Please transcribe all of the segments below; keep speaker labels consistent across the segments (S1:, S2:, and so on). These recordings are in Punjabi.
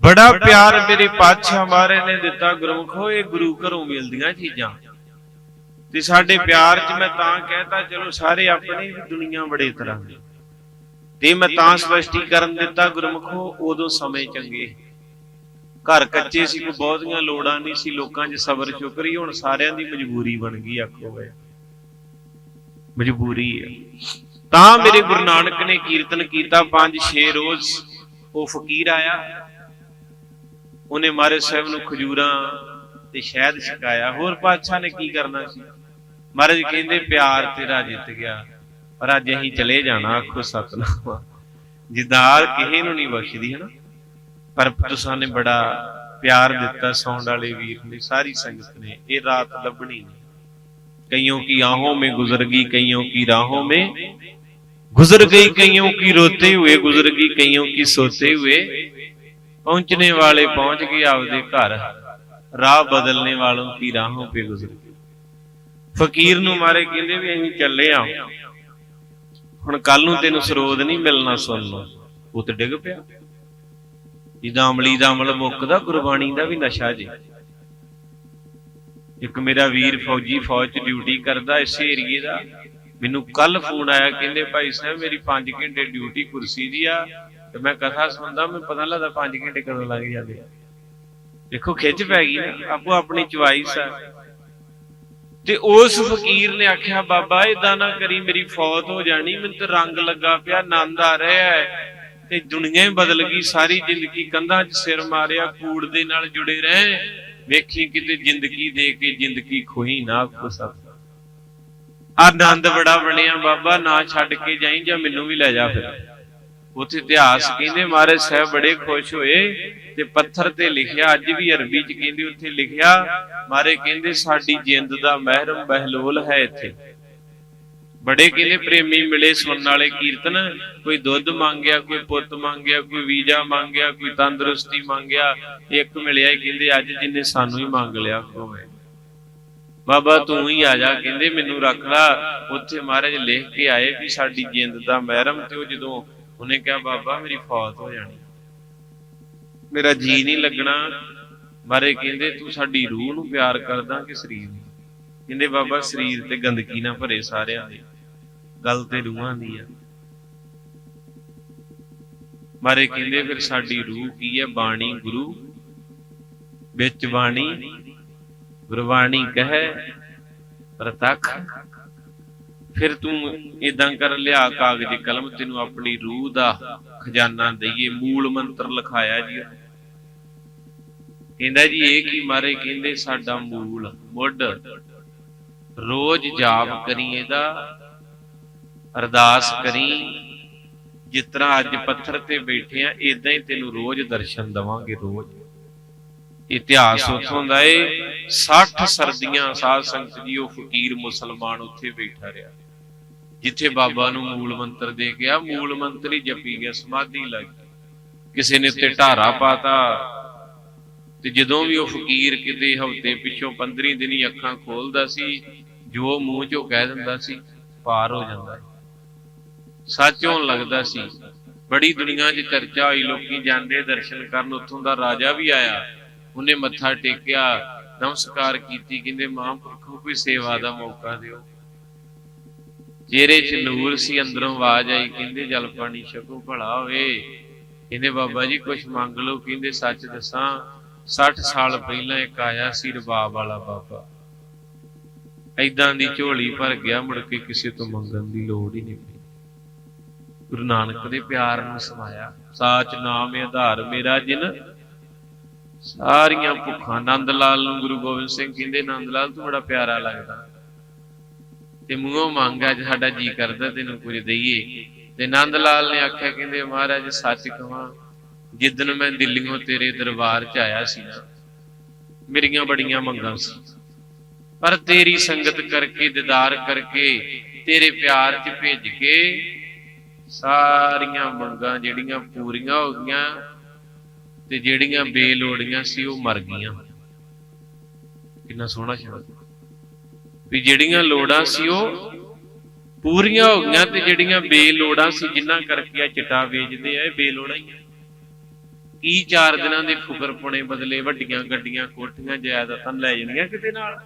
S1: ਬੜਾ ਪਿਆਰ ਮੇਰੇ ਪਾਤਸ਼ਾਹ ਮਾਰੇ ਨੇ ਦਿੱਤਾ ਗੁਰਮੁਖੋ ਇਹ ਗੁਰੂ ਘਰੋਂ ਮਿਲਦੀਆਂ ਚੀਜ਼ਾਂ। ਤੇ ਸਾਡੇ ਪਿਆਰ 'ਚ ਮੈਂ ਤਾਂ ਕਹਿਤਾ ਚਲੋ ਸਾਰੇ ਆਪਣੇ ਵੀ ਦੁਨੀਆ ਬੜੇ ਤਰ੍ਹਾਂ ਦੀ। ਤੇ ਮੈਂ ਤਾਂ ਸਪਸ਼ਟੀਕਰਨ ਦਿੱਤਾ ਗੁਰਮੁਖੋ ਉਦੋਂ ਸਮੇਂ ਚੰਗੇ। ਘਰ ਕੱਚੇ ਸੀ ਕੋਈ ਬਹੁਤੀਆਂ ਲੋੜਾਂ ਨਹੀਂ ਸੀ ਲੋਕਾਂ 'ਚ ਸਬਰ ਸ਼ੁਕਰੀ ਹੁਣ ਸਾਰਿਆਂ ਦੀ ਮਜਬੂਰੀ ਬਣ ਗਈ ਆਖੋ ਵੇ। ਮਜਬੂਰੀ ਹੈ ਤਾਂ ਮੇਰੇ ਗੁਰੂ ਨਾਨਕ ਨੇ ਕੀਰਤਨ ਕੀਤਾ 5-6 ਰੋਜ਼ ਉਹ ਫਕੀਰ ਆਇਆ। ਉਹਨੇ ਮਾਰੇ ਸਾਹਿਬ ਨੂੰ ਖਜੂਰਾਂ ਤੇ ਸ਼ਹਿਦ ਛਕਾਇਆ। ਹੋਰ ਪਾਤਸ਼ਾਹ ਨੇ ਕੀ ਕਰਨਾ ਸੀ? ਮਹਾਰਾਜ ਕਹਿੰਦੇ, ਪਿਆਰ ਤੇਰਾ ਜਿੱਤ ਗਿਆ, ਪਰ ਅੱਜ ਅਸੀਂ ਚਲੇ ਜਾਣਾ, ਆਖੋ ਸਤਨਾਮ। ਜਿਦਾਰ ਕਿਸੇ ਨੂੰ ਨਹੀਂ ਬਖਸ਼ਦੀ, ਹਨਾ? ਪਰ ਤੁਸਾਂ ਨੇ ਬੜਾ ਪਿਆਰ ਦਿੱਤਾ ਸੌਂਡ ਵਾਲੇ ਵੀਰ ਨੇ ਸਾਰੀ ਸੰਗਤ ਨੇ, ਇਹ ਰਾਤ ਲੱਭਣੀ ਨਹੀਂ। ਕਈਆਂ ਕੀ ਆਹੋਂ ਮੇ ਗੁਜ਼ਰ ਗਈ ਕਈਆਂ ਕੀ ਰਾਹੋਂ ਮੇ ਗੁਜ਼ਰ ਗਈ ਕਈਆਂ ਕੀ ਰੋਤੇ ਹੋਏ, ਗੁਜ਼ਰ ਗਈ ਕਈਆਂ ਕੀ ਸੋਤੇ ਹੋਏ। ਪਹੁੰਚਣੇ ਵਾਲੇ ਪਹੁੰਚ ਗਏ ਆਪਦੇ ਘਰ। ਰਾਹ ਬਦਲਨੇ ਵਾਲੋਂ ਕੀ ਰਾਹੋਂ ਪੇ ਗੁਜ਼ਰ ਗਏ ਫਕੀਰ ਨੂੰ ਮਾਰੇ ਕਹਿੰਦੇ ਵੀ ਅਸੀਂ ਚੱਲੇ ਆ। ਹੁਣ ਕੱਲ ਨੂੰ ਤੈਨੂੰ ਸਰੋਦ ਨਹੀਂ ਮਿਲਣਾ ਸੁਣ ਲੋ ਉਹ ਤੇ ਡਿੱਗ ਪਿਆ। ਜਿੱਦਾਂ ਅਮਲੀ ਦਾ ਅਮਲ ਮੁੱਕਦਾ, ਗੁਰਬਾਣੀ ਦਾ ਵੀ ਨਸ਼ਾ ਜੀ। ਇੱਕ ਮੇਰਾ ਵੀਰ ਫੌਜੀ ਫੌਜ 'ਚ ਡਿਊਟੀ ਕਰਦਾ ਇਸੇ ਏਰੀਏ ਦਾ। ਮੈਨੂੰ ਕੱਲ ਫੋਨ ਆਇਆ, ਕਹਿੰਦੇ ਭਾਈ ਸਾਹਿਬ, ਮੇਰੀ 5 ਘੰਟੇ ਡਿਊਟੀ ਕੁਰਸੀ ਦੀ ਆ। ਤੇ ਮੈਂ ਕਥਾ ਸੁਣਦਾ, ਮੈਨੂੰ ਪਤਾ ਲੱਗਦਾ 5 ਘੰਟੇ ਕਦੋਂ ਲੱਗ ਜਾਂਦੇ। ਦੇਖੋ, ਖਿੱਚ ਪੈ ਗਈ ਨਾ, ਆਪੋ ਆਪਣੀ ਚੁਆਇਸ ਆ। ਤੇ ਉਸ ਫਕੀਰ ਨੇ ਆਖਿਆ, ਬਾਬਾ ਇਦਾਂ ਨਾ ਕਰੀ, ਮੇਰੀ ਫੌਤ ਹੋ ਜਾਣੀ, ਮੈਨੂੰ ਤੇ ਰੰਗ ਲੱਗਾ ਪਿਆ, ਆਨੰਦ ਆ ਰਿਹਾ ਹੈ। ਤੇ ਦੁਨੀਆ ਹੀ ਬਦਲ ਗਈ, ਸਾਰੀ ਜ਼ਿੰਦਗੀ ਕੰਧਾਂ 'ਚ ਸਿਰ ਮਾਰਿਆ, ਕੂੜ ਦੇ ਨਾਲ ਜੁੜੇ ਰਹੇ। ਵੇਖੀ ਕਿਤੇ ਜ਼ਿੰਦਗੀ ਦੇ ਕੇ ਜ਼ਿੰਦਗੀ ਖੋਈ ਨਾ ਆਖੋ ਆਨੰਦ ਬੜਾ ਬਣਿਆ, ਬਾਬਾ, ਨਾ ਛੱਡ ਕੇ ਜਾਈ ਜਾਂ ਮੈਨੂੰ ਵੀ ਲੈ ਜਾ ਫਿਰ। ਉੱਥੇ ਇਤਿਹਾਸ ਕਹਿੰਦੇ ਮਹਾਰਾਜ ਸਾਹਿਬ ਬੜੇ ਖੁਸ਼ ਹੋਏ ਤੇ ਪੱਥਰ ਤੇ ਲਿਖਿਆ, ਅੱਜ ਵੀ ਅਰਬੀ ਚ ਕਹਿੰਦੇ ਉੱਥੇ ਲਿਖਿਆ ਮਹਾਰਾਜ ਕਹਿੰਦੇ ਸਾਡੀ ਜਿੰਦ ਦਾ ਮਹਿਰਮ ਬਹਿਲੋਲ ਹੈ ਇੱਥੇ। ਬੜੇ ਕਹਿੰਦੇ ਪ੍ਰੇਮੀ ਮਿਲੇ ਸੁਣਨ ਵਾਲੇ ਕੀਰਤਨ, ਕੋਈ ਦੁੱਧ ਮੰਗਿਆ, ਕੋਈ ਪੁੱਤ ਮੰਗਿਆ, ਕੋਈ ਵੀਜ਼ਾ ਮੰਗਿਆ, ਕੋਈ ਤੰਦਰੁਸਤੀ ਮੰਗਿਆ, ਇੱਕ ਮਿਲਿਆ ਕਹਿੰਦੇ ਅੱਜ ਜਿੰਨੇ ਸਾਨੂੰ ਹੀ ਮੰਗ ਲਿਆ ਹੋਵੇ ਬਾਬਾ ਤੂੰ ਹੀ ਆ ਜਾ ਕਹਿੰਦੇ ਮੈਨੂੰ ਰੱਖ ਲਾ, ਉੱਥੇ ਮਹਾਰਾਜ ਲਿਖ ਕੇ ਆਏ ਵੀ ਸਾਡੀ ਜਿੰਦ ਦਾ ਮਹਿਰਮ ਤੇ ਉਹ ਜਦੋਂ ਉਹਨੇ ਕਿਹਾ ਬਾਬਾ ਮੇਰੀ ਫੌਤ ਹੋ ਜਾਣੀ ਮੇਰਾ ਜੀ ਨਹੀਂ ਲੱਗਣਾ। ਮਾਰੇ ਕਹਿੰਦੇ ਤੂੰ ਸਾਡੀ ਰੂਹ ਨੂੰ ਪਿਆਰ ਕਰਦਾ ਕਿ ਸਰੀਰ ਨੂੰ? ਕਹਿੰਦੇ ਬਾਬਾ ਸਰੀਰ ਤੇ ਗੰਦਗੀ ਨਾ ਭਰੇ ਸਾਰਿਆਂ ਦੀ। ਗੱਲ ਤੇ ਰੂਹਾਂ ਦੀ ਆ। ਮਾਰੇ ਕਹਿੰਦੇ ਫਿਰ ਸਾਡੀ ਰੂਹ ਕੀ ਹੈ ਬਾਣੀ ਗੁਰੂ। ਵਿੱਚ ਬਾਣੀ ਗੁਰਬਾਣੀ ਕਹੇ ਪ੍ਰਤੱਖ। ਫਿਰ ਤੂੰ ਇਦਾਂ ਕਰ, ਲਿਆ ਕਾਗਜ਼ ਕਲਮ, ਤੈਨੂੰ ਆਪਣੀ ਰੂਹ ਦਾ ਖਜ਼ਾਨਾ ਦਈਏ, ਮੂਲ ਮੰਤਰ ਲਿਖਾਇਆ ਜੀ ਕਹਿੰਦਾ ਜੀ, ਇਹ ਕੀ ਮਾਰੇ? ਕਹਿੰਦੇ, ਸਾਡਾ ਮੂਲ, ਮੁੱਢ। ਰੋਜ਼ ਜਾਪ ਕਰੀ ਇਹਦਾ, ਅਰਦਾਸ ਕਰੀ। ਜਿਸ ਤਰ੍ਹਾਂ ਅੱਜ ਪੱਥਰ ਤੇ ਬੈਠੇ ਆ ਇਦਾਂ ਹੀ ਤੈਨੂੰ ਰੋਜ਼ ਦਰਸ਼ਨ ਦਵਾਂਗੇ, ਰੋਜ਼। ਇਤਿਹਾਸ ਉਥੋਂ ਦਾ ਏ 60 ਸਰਦੀਆਂ ਸਾਧ ਸੰਗਤ ਜੀ ਉਹ ਫਕੀਰ ਮੁਸਲਮਾਨ ਉੱਥੇ ਬੈਠਾ ਰਿਹਾ। ਜਿੱਥੇ ਬਾਬਾ ਨੂੰ ਮੂਲ ਮੰਤਰ ਦੇ ਗਿਆ ਮੂਲ ਮੰਤਰ ਹੀ ਜਪੀ ਗਿਆ, ਸਮਾਧੀ ਲੱਗ ਗਈ। ਕਿਸੇ ਨੇ ਉੱਤੇ ਢਾਰਾ ਪਾਤਾ ਤੇ ਜਦੋਂ ਵੀ ਉਹ ਫਕੀਰ ਕਿਤੇ ਹਫ਼ਤੇ ਪਿੱਛੋਂ 15 ਦਿਨੀ ਅੱਖਾਂ ਖੋਲਦਾ ਸੀ, ਜੋ ਮੂੰਹ ਚੋਂ ਕਹਿ ਦਿੰਦਾ ਸੀ, ਪਾਰ ਹੋ ਜਾਂਦਾ। ਸੱਚ ਹੋਣ ਲੱਗਦਾ ਸੀ, ਬੜੀ ਦੁਨੀਆ 'ਚ ਚਰਚਾ ਹੋਈ, ਲੋਕੀ ਜਾਂਦੇ ਦਰਸ਼ਨ ਕਰਨ, ਉੱਥੋਂ ਦਾ ਰਾਜਾ ਵੀ ਆਇਆ। ਉਹਨੇ ਮੱਥਾ ਟੇਕਿਆ, ਨਮਸਕਾਰ ਕੀਤੀ, ਕਹਿੰਦੇ ਮਹਾਂਪੁਰਖੋ, ਕੋਈ ਸੇਵਾ ਦਾ ਮੌਕਾ ਦਿਓ। ਚਿਹਰੇ 'ਚ ਨੂਰ ਸੀ, ਅੰਦਰੋਂ ਆਵਾਜ਼ ਆਈ, ਕਹਿੰਦੇ ਜਲ ਪਾਣੀ ਛਕੋ, ਭਲਾ ਹੋਵੇ। ਕਹਿੰਦੇ ਬਾਬਾ ਜੀ ਕੁਝ ਮੰਗ ਲਓ, ਕਹਿੰਦੇ ਸੱਚ ਦੱਸਾਂ 60 ਸਾਲ ਪਹਿਲਾਂ ਇੱਕ ਆਇਆ ਸੀ ਰਬਾਬ ਵਾਲਾ ਬਾਬਾ। ਐਦਾਂ ਦੀ ਝੋਲੀ ਭਰ ਗਿਆ, ਮੁੜ ਕੇ ਕਿਸੇ ਤੋਂ ਮੰਗਣ ਦੀ ਲੋੜ ਹੀ ਨਹੀਂ ਪਈ। ਗੁਰੂ ਨਾਨਕ ਦੇ ਪਿਆਰ ਨੂੰ ਸਮਾਇਆ। ਸਾਚ ਨਾਮ, ਆਧਾਰ ਮੇਰਾ ਜਿਨ ਸਾਰੀਆਂ ਭੁੱਖਾਂ ਨੰਦ ਲਾਲ ਨੂੰ ਗੁਰੂ ਗੋਬਿੰਦ ਸਿੰਘ ਕਹਿੰਦੇ, ਨੰਦ ਲਾਲ ਤੂੰ ਬੜਾ ਪਿਆਰਾ ਲੱਗਦਾ। ਤੇ ਮੂੰਹੋਂ ਮੰਗ ਅੱਜ ਸਾਡਾ ਜੀ ਕਰਦਾ, ਤੈਨੂੰ ਕੁਝ ਦਈਏ। ਤੇ ਨੰਦ ਲਾਲ ਨੇ ਆਖਿਆ, ਕਹਿੰਦੇ, ਮਹਾਰਾਜ, ਸੱਚ ਕਹਾਂ ਜਿੱਦਨ ਮੈਂ ਦਿੱਲੀੋਂ ਤੇਰੇ ਦਰਬਾਰ 'ਚ ਆਇਆ ਸੀ ਨਾ, ਮੇਰੀਆਂ ਬੜੀਆਂ ਮੰਗਾਂ ਸੀ। ਪਰ ਤੇਰੀ ਸੰਗਤ ਕਰਕੇ, ਦੀਦਾਰ ਕਰਕੇ, ਤੇਰੇ ਪਿਆਰ 'ਚ ਭੇਜ ਕੇ, ਸਾਰੀਆਂ ਮੰਗਾਂ ਜਿਹੜੀਆਂ ਪੂਰੀਆਂ ਹੋ ਗਈਆਂ ਤੇ ਜਿਹੜੀਆਂ ਬੇਲੋੜੀਆਂ ਸੀ ਉਹ ਮਰ ਗਈਆਂ। ਕਿੰਨਾ ਸੋਹਣਾ ਸ਼ਬਦ। ਵੀ ਜਿਹੜੀਆਂ ਲੋੜਾਂ ਸੀ ਉਹ ਪੂਰੀਆਂ ਹੋ ਗਈਆਂ ਤੇ ਜਿਹੜੀਆਂ ਬੇਲੋੜਾਂ ਸੀ ਜਿਨ੍ਹਾਂ ਕਰਕੇ ਆ ਚਿੱਟਾ ਵੇਚਦੇ ਆ, ਇਹ ਬੇਲੋੜਾਂ ਹੀ ਕੀ ਚਾਰ ਦਿਨਾਂ ਦੇ ਫੁਕਰ ਬਦਲੇ ਵੱਡੀਆਂ ਗੱਡੀਆਂ, ਕੋਠੀਆਂ, ਜਾਇਦਾਦਾਂ ਲੈ ਜਾਣੀਆਂ ਕਿਤੇ ਨਾਲ?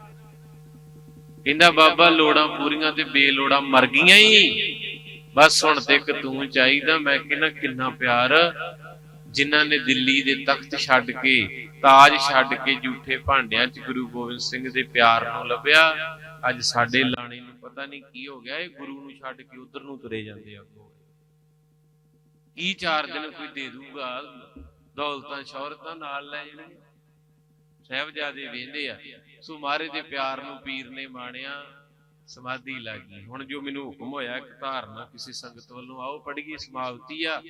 S1: ਕਹਿੰਦਾ, ਬਾਬਾ, ਲੋੜਾਂ ਪੂਰੀਆਂ ਤੇ ਬੇਲੋੜਾਂ ਮਰ ਗਈਆਂ ਹੀ। ਬਸ ਹੁਣ ਤੇ ਇੱਕ ਤੂੰ ਚਾਹੀਦਾ, ਮੈਂ ਕਹਿੰਦਾ, ਕਿੰਨਾ ਪਿਆਰ ਜਿਨ੍ਹਾਂ ਨੇ ਦਿੱਲੀ ਦੇ ਤਖਤ ਛੱਡ ਕੇ, ਤਾਜ ਛੱਡ ਕੇ ਝੂਠੇ ਭਾਂਡਿਆਂ 'ਚ ਗੁਰੂ ਗੋਬਿੰਦ ਸਿੰਘ ਦੇ ਪਿਆਰ ਨੂੰ ਲੱਭਿਆ। ਅੱਜ ਸਾਡੇ ਲਾਣੇ ਨੂੰ ਪਤਾ ਨਹੀਂ ਕੀ ਹੋ ਗਿਆ, ਇਹ ਗੁਰੂ ਨੂੰ ਛੱਡ ਕੇ ਉਧਰ ਨੂੰ ਤੁਰੇ ਜਾਂਦੇ ਆ ਅੱਗੋਂ। ਕੀ ਚਾਰ ਦਿਨ ਕੋਈ ਦੇ ਦੂਗਾ? ਦੌਲਤਾਂ, ਸ਼ੌਹਰਤਾਂ ਨਾਲ ਲੈ ਜਾਣਗੇ ਸਹਿਬਜ਼ਾਦੇ ਵੇਂਦੇ ਆ, ਸੋ ਮਾਰੇ ਦੇ ਪਿਆਰ ਨੂੰ ਪੀਰ ਨੇ ਮਾਣਿਆ, ਸਮਾਧੀ ਲੱਗੀ ਹੁਣ ਜੋ ਮੈਨੂੰ ਹੁਕਮ ਹੋਇਆ, ਇੱਕ ਧਾਰਨਾ ਕਿਸੇ ਸੰਗਤ ਵੱਲੋਂ, ਆਓ ਪੜ੍ਹੀਏ ਸਮਾਪਤੀ ਆ।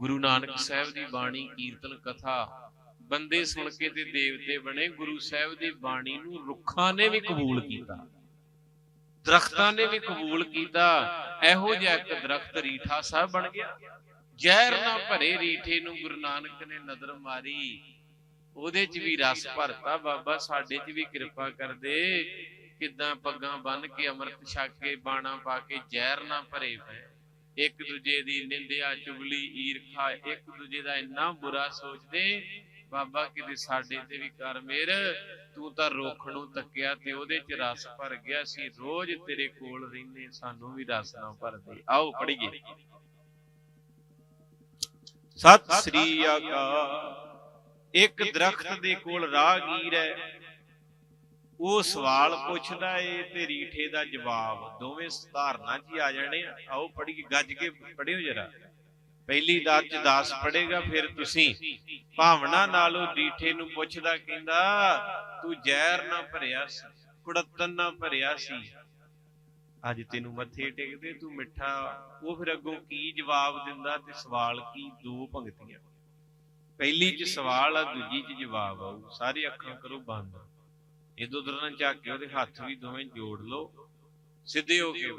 S1: ਗੁਰੂ ਨਾਨਕ ਸਾਹਿਬ ਦੀ ਬਾਣੀ, ਕੀਰਤਨ, ਕਥਾ ਬੰਦੇ ਸੁਣ ਕੇ ਤੇ ਦੇਵਤੇ ਬਣੇ। ਗੁਰੂ ਸਾਹਿਬ ਦੀ ਬਾਣੀ ਨੂੰ ਰੁੱਖਾਂ ਨੇ ਵੀ ਕਬੂਲ ਕੀਤਾ, ਦਰਖਤਾਂ ਨੇ ਵੀ ਕਬੂਲ ਕੀਤਾ। ਇਹੋ ਜਿਹਾ ਇੱਕ ਦਰਖਤ ਰੀਠਾ ਸਾਹਿਬ ਬਣ ਗਿਆ। ਜ਼ਹਿਰ ਨਾ ਭਰੇ ਰੀਠੇ ਨੂੰ ਗੁਰੂ ਨਾਨਕ ਨੇ ਨਜ਼ਰ ਮਾਰੀ। ਉਹਦੇ 'ਚ ਵੀ ਰਸ ਭਰਤਾ। ਬਾਬਾ, ਸਾਡੇ 'ਚ ਵੀ ਕਿਰਪਾ ਕਰ ਦੇ। ਕਿਦਾਂ ਪੱਗਾਂ ਬੰਨ ਕੇ, ਅੰਮ੍ਰਿਤ ਛਕ ਕੇ, ਬਾਣਾ ਪਾ ਕੇ ਜ਼ਹਿਰ ਨਾ ਭਰੇ ਪਏ ਇੱਕ ਦੂਜੇ ਦੀ ਨਿੰਦਿਆ, ਚੁਗਲੀ, ਈਰਖਾ, ਇੱਕ ਦੂਜੇ ਦਾ ਇੰਨਾ ਬੁਰਾ ਸੋਚਦੇ, ਬਾਬਾ ਕਿਤੇ ਸਾਡੇ ਤੇ ਵੀ ਕਰ ਮੇਰ, ਤੂੰ ਤਾਂ ਰੁੱਖ ਤੱਕਿਆ ਤੇ ਉਹਦੇ 'ਚ ਰਸ ਭਰ ਗਿਆ ਸੀ ਰੋਜ਼ ਤੇਰੇ ਕੋਲ ਰਹਿੰਦੇ, ਸਾਨੂੰ ਵੀ ਰਸ ਨਾ ਭਰਦੇ। ਆਓ ਪੜੀਏ ਸਤਿ ਸ੍ਰੀ ਅਕਾਲ। ਇੱਕ ਦਰਖਤ ਦੇ ਕੋਲ ਰਾਹਗੀਰ ਹੈ ਉਹ ਸਵਾਲ ਪੁੱਛਦਾ ਏ ਤੇ ਰੀਠੇ ਦਾ ਜਵਾਬ, ਦੋਵੇਂ ਸਧਾਰਨਾ 'ਚ ਹੀ ਆ ਜਾਣੇ ਆ। ਆਓ ਪੜ੍ਹੀ ਗੱਜ ਕੇ ਪੜਿਓ ਜਰਾ। ਪਹਿਲੀ ਦਾਤ 'ਚ 10 ਪੜੇਗਾ ਫਿਰ ਤੁਸੀਂ। ਭਾਵਨਾ ਨਾਲ ਉਹ ਰੀਠੇ ਨੂੰ ਪੁੱਛਦਾ, ਕਹਿੰਦਾ, ਤੂੰ ਜ਼ਹਿਰ ਨਾ ਭਰਿਆ ਸੀ ਕੁੜਤਨ ਨਾ ਭਰਿਆ ਸੀ। ਅੱਜ ਤੈਨੂੰ ਮੱਥੇ ਟੇਕਦੇ, ਤੂੰ ਮਿੱਠਾ। ਉਹ ਫਿਰ ਅੱਗੋਂ ਕੀ ਜਵਾਬ ਦਿੰਦਾ ਤੇ ਸਵਾਲ ਕੀ ਦੋ ਭੰਗਤੀਆਂ ਪਹਿਲੀ 'ਚ ਸਵਾਲ ਆ, ਦੂਜੀ 'ਚ ਜਵਾਬ ਆਊ। ਸਾਰੇ ਅੱਖਾਂ ਕਰੋ ਬੰਦ। ਇਧਰ ਉਧਰ ਨਾ ਝਾਕ ਕੇ ਉਹਦੇ ਹੱਥ ਵੀ ਦੋਵੇਂ ਜੋੜ ਲਓ। ਸਿੱਧੇ ਹੋ ਕੇ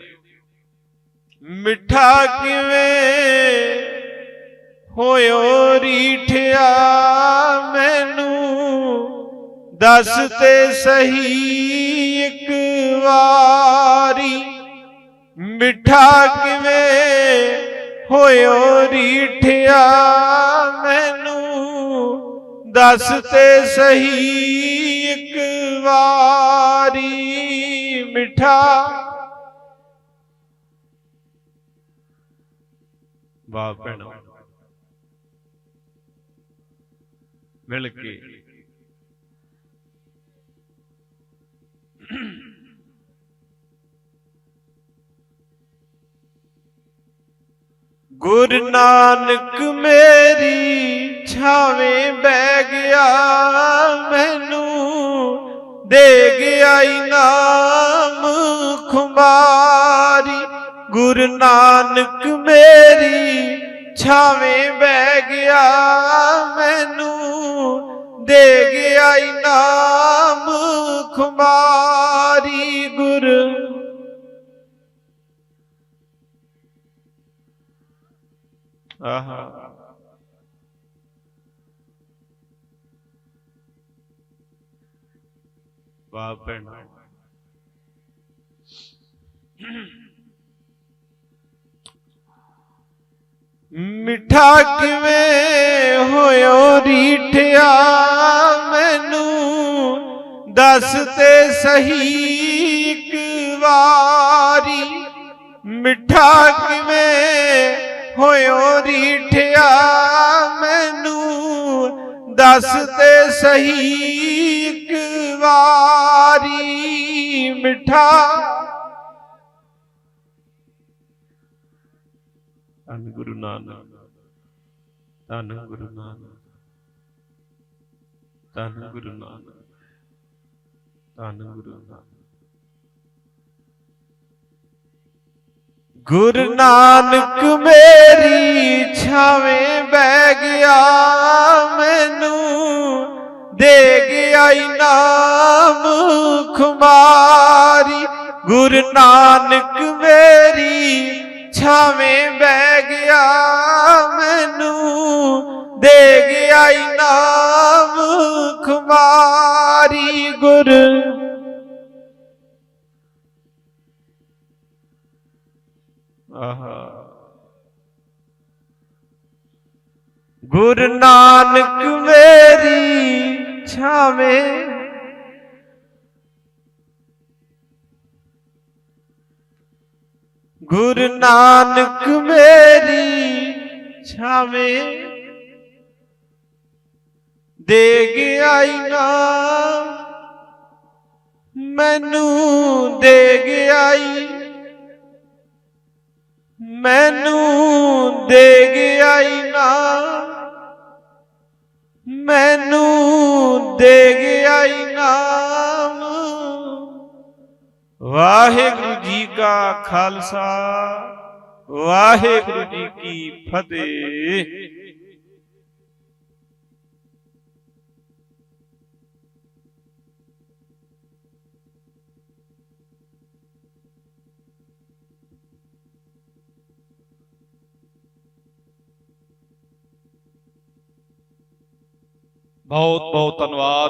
S2: ਮਿੱਠਾ ਕਿਵੇਂ ਹੋਇਓ ਰੀਠਿਆ? ਮੈਨੂੰ ਦੱਸ ਤੇ ਸਹੀ ਇੱਕ ਵਾਰੀ। ਮਿੱਠਾ ਕਿਵੇਂ ਹੋਇਓ ਰੀਠਿਆ? ਮੈਨੂੰ ਦੱਸ ਤੇ ਸਹੀ ਇੱਕ ਵਾਰੀ ਮਿੱਠਾ।
S1: ਵਾਹ ਭੈਣੋ। ਮਿਲ ਕੇ।
S2: ਗੁਰੂ ਨਾਨਕ ਮੇਰੀ ਛਾਵੇਂ ਬਹਿ ਗਿਆ ਮੈਨੂੰ ਦੇ ਗਿਆ ਇਨਾਮ ਖੁਮਾਰੀ ਗੁਰੂ ਨਾਨਕ ਮੇਰੀ ਛਾਵੇਂ ਬਹਿ ਗਿਆ ਮੈਨੂੰ। ਦੇ ਗਿਆ ਇਨਾਮ ਖੁਮਾਰੀ ਗੁਰੂ
S1: ਆਹਾ। ਵਾਹ ਭੈਣੋ।
S2: ਮਿੱਠਾ ਕਿਵੇਂ ਹੋਇਓ ਰੀਠਿਆ ਮੈਨੂੰ? ਦੱਸ ਤੇ ਸਹੀ ਇੱਕ ਵਾਰੀ। ਮਿੱਠਾ ਕਿਵੇਂ ਹੋਇਓ ਰੀਠਿਆ ਮੈਨੂੰ? ਦੱਸ ਤੇ ਸਹੀ ਵਾਰੀ ਮਿੱਠਾ।
S1: ਧੰਨ ਗੁਰੂ ਨਾਨਕ, ਧੰਨ ਗੁਰੂ ਨਾਨਕ, ਧੰਨ ਗੁਰੂ ਨਾਨਕ, ਧੰਨ ਗੁਰੂ ਨਾਨਕ।
S2: ਗੁਰੂ ਨਾਨਕ ਮੇਰੀ ਛਾਵੇਂ ਬਹਿ ਗਿਆ ਮੈਨੂੰ। ਦੇ ਗਿਆ ਇਨਾਮ ਖੁਮਾਰੀ ਗੁਰੂ ਨਾਨਕ ਮੇਰੀ ਛਾਵੇਂ ਬਹਿ ਗਿਆ ਮੈਨੂੰ ਦੇ ਗਿਆ ਇਨਾਮ ਖੁਮਾਰੀ ਗੁਰੂ
S1: ਆਹਾ। ਗੁਰੂ ਨਾਨਕ ਮੇਰੀ ਛਾਵੇਂ ਗੁਰੂ ਨਾਨਕ ਮੇਰੀ ਛਾਵੇਂ। ਦੇ ਗਿਆ ਨਾ ਮੈਨੂੰ ਦੇ ਗਿਆ ਮੈਨੂੰ ਵਾਹਿਗੁਰੂ ਜੀ ਕਾ ਖਾਲਸਾ ਵਾਹਿਗੁਰੂ ਜੀ ਕੀ ਫਤਿਹ।
S3: ਬਹੁਤ ਬਹੁਤ ਧੰਨਵਾਦ।